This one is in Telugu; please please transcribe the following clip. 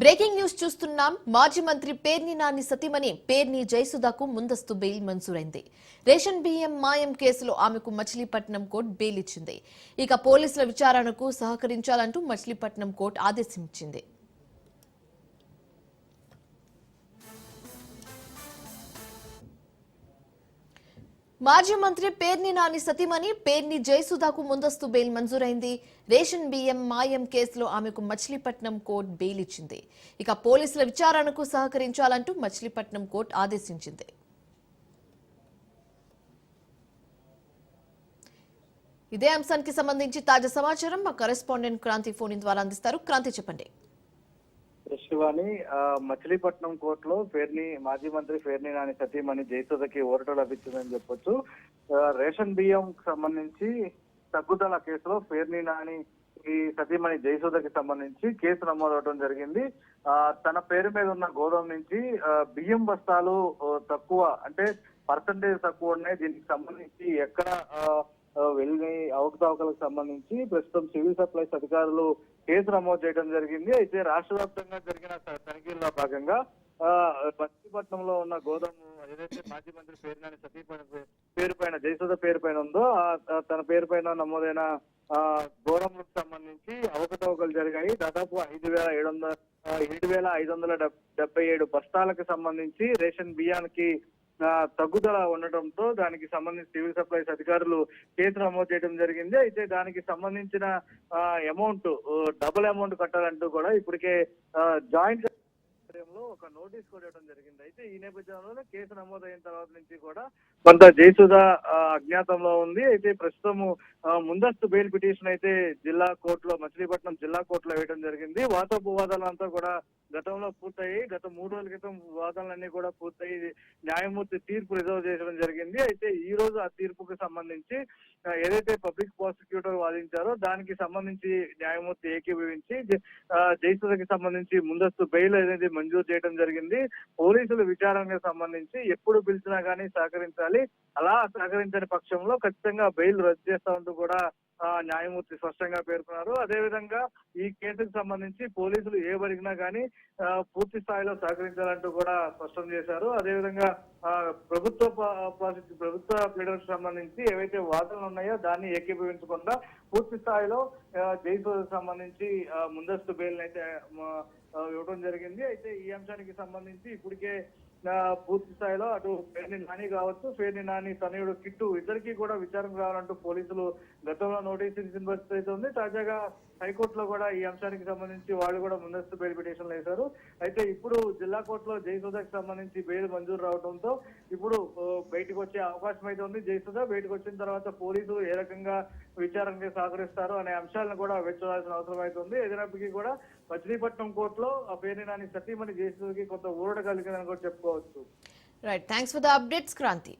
బ్రేకింగ్ న్యూస్ చూస్తున్నాం. మాజీ మంత్రి పేర్ని నాని సతీమణి పేర్ని జయసుధకు ముందస్తు బెయిల్ మంజూరైంది. రేషన్ బియ్యం మాయం కేసులో ఆమెకు మచిలీపట్నం కోర్టు బెయిల్ ఇచ్చింది ఇక పోలీసుల విచారణకు సహకరించాలంటూ మచిలీపట్నం కోర్టు ఆదేశించింది మాజీ మంత్రి పేర్ని నాని సతీమణి పేర్ని జయసుధాకు ముందస్తు బెయిల్ మంజూరైంది. రేషన్ బియ్యం మాయం కేసులో ఆమెకు మచిలీపట్నం కోర్టు బెయిల్ ఇచ్చింది. ఇక పోలీసుల విచారణకు సహకరించాలంటూ మచిలీపట్నం కోర్టు ఆదేశించింది. ఇదే అంశానికి సంబంధించి తాజా సమాచారం మా కరెస్పాండెంట్ క్రాంతి ఫోన్ ద్వారా అందిస్తారు. క్రాంతి చెప్పండి. శివాని మచిలీపట్నం కోర్టులో ఫేర్ని మాజీ మంత్రి ఫేర్ని నాని సతీమణి జయసుధకి ఓరట లభించిందని చెప్పొచ్చు. రేషన్ బియ్యం సంబంధించి తగ్గుదల కేసులో ఫేర్ని నాని ఈ సతీమణి జయసుధకి సంబంధించి కేసు నమోదవడం జరిగింది. ఆ, తన పేరు మీద ఉన్న గోదాం నుంచి బియ్యం బస్తాలు తక్కువ అంటే పర్సంటేజ్ తక్కువ ఉన్నాయి. దీనికి సంబంధించి ఎక్కడ వెళ్ళిన అవకతవకలకు సంబంధించి ప్రస్తుతం సివిల్ సప్లైస్ అధికారులు కేసు నమోదు చేయడం జరిగింది. అయితే రాష్ట్ర వ్యాప్తంగా జరిగిన త- తనిఖీల్లో భాగంగా ఆ, మచిలీపట్నంలో ఉన్న గోదాము ఏదైతే మాజీ మంత్రి పేరునాని సతీ పేరు పైన జయసుధ పేరు పైన ఉందో తన పేరు పైన నమోదైన ఆ సంబంధించి అవకతవకలు జరిగాయి. దాదాపు ఐదు వేల ఏడు వందల ఏడు వేల ఐదు వందల డెబ్బై ఏడు బస్తాలకు సంబంధించి రేషన్ బియ్యానికి తగ్గుదల ఉండటంతో దానికి సంబంధించి సివిల్ సప్లైస్ అధికారులు కేసు నమోదు చేయడం జరిగింది. అయితే దానికి సంబంధించిన అమౌంట్ డబుల్ అమౌంట్ కట్టాలంటూ కూడా ఇప్పటికే జాయింట్ ఒక నోటీస్ కూడా ఇవ్వడం జరిగింది. అయితే ఈ నేపథ్యంలో కేసు నమోదైన తర్వాత నుంచి కూడా కొంత జయసుధ అజ్ఞాతంలో ఉంది. అయితే ప్రస్తుతము ముందస్తు బెయిల్ పిటిషన్ అయితే జిల్లా కోర్టులో మచిలీపట్నం జిల్లా కోర్టులో వేయడం జరిగింది. వాదోపవాదాలంతా కూడా గతంలో పూర్తయి గత మూడు రోజుల క్రితం వాదనలన్నీ కూడా పూర్తయి న్యాయమూర్తి తీర్పు రిజర్వ్ చేయడం జరిగింది. అయితే ఈ రోజు ఆ తీర్పుకు సంబంధించి ఏదైతే పబ్లిక్ ప్రాసిక్యూటర్ వాదించారో దానికి సంబంధించి న్యాయమూర్తి ఏకీభవించి జయసుధకి సంబంధించి ముందస్తు బెయిల్ అనేది మంజూరు చేయడం జరిగింది. పోలీసుల విచారణకు సంబంధించి ఎప్పుడు పిలిచినా కానీ సహకరించాలి. అలా సహకరించని పక్షంలో ఖచ్చితంగా బెయిల్ రద్దు చేస్తామంటూ కూడా న్యాయమూర్తి స్పష్టంగా పేర్కొన్నారు. అదేవిధంగా ఈ కేసుకు సంబంధించి పోలీసులు ఏ వరిగినా కానీ పూర్తి స్థాయిలో సహకరించాలంటూ కూడా స్పష్టం చేశారు. అదేవిధంగా ప్రభుత్వ ప్రభుత్వ ప్లీడర్స్ సంబంధించి ఏవైతే వాదనలు ఉన్నాయో దాన్ని ఏకీభవించకుండా పూర్తి స్థాయిలో జైసోకి సంబంధించి ముందస్తు బెయిల్ అయితే ఇవ్వడం జరిగింది. అయితే ఈ అంశానికి సంబంధించి ఇప్పటికే పూర్తి స్థాయిలో అటు పేర్ని నాని కావచ్చు ఫేర్ని నాని తనయుడు కిట్టు ఇద్దరికి కూడా విచారం రావాలంటూ పోలీసులు గతంలో నోటీసు ఇచ్చిన పరిస్థితి అయితే ఉంది. తాజాగా హైకోర్టులో కూడా ఈ అంశానికి సంబంధించి వాళ్ళు కూడా ముందస్తు బెయిల్ పిటిషన్లు వేశారు. అయితే ఇప్పుడు జిల్లా కోర్టులో జయసుధకు సంబంధించి బెయిల్ మంజూరు రావడంతో ఇప్పుడు బయటకు వచ్చే అవకాశం అయితే ఉంది. జయసుధ బయటకు వచ్చిన తర్వాత పోలీసులు ఏ రకంగా విచారణకి సహకరిస్తారు అనే అంశాలను కూడా వెచ్చవలసిన అవసరం అయితే ఉంది. ఏదైనప్పటికీ కూడా మచిలీపట్నం కోర్టులో ఆ పేరు నాని సతీమణి జయసుధకి కొంత ఊరట కలిగిందని కూడా చెప్పుకోవచ్చు right thanks for the updates Kranthi